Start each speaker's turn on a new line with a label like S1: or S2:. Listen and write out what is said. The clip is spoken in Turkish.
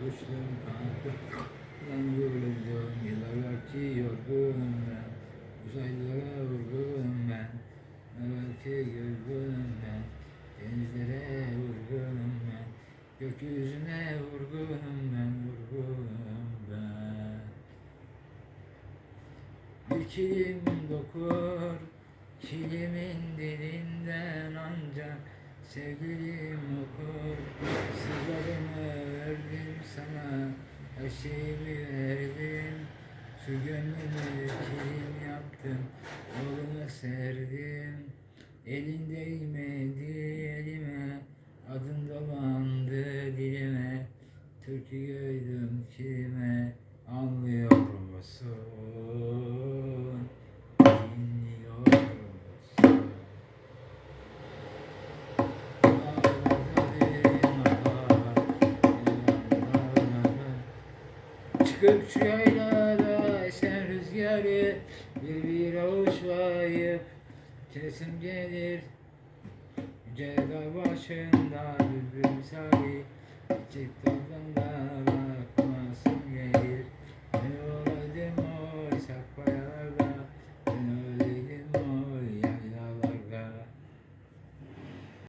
S1: Kuşların kanatta yanıyorum ben, yıllarki yorgunum ben, uzaylara vurgunum ben, evvelki yorgunum ben, denizlere vurgunum ben, gökyüzüne vurgunum ben, vurgunum ben. Bir kilim dokur, kilimin dilinden ancak sevgilim okur, verdim sana Her verdim Şu gönlümü kilim yaptım Yoluna serdim. Elin değmedi elime Adın dolandı dilime. Türkü gördüm kilime Anlıyor Şu yaylada esen rüzgarı Bir bir avuç vayıp Kesim gelir. Yüce dağ başında bülbül misali dalında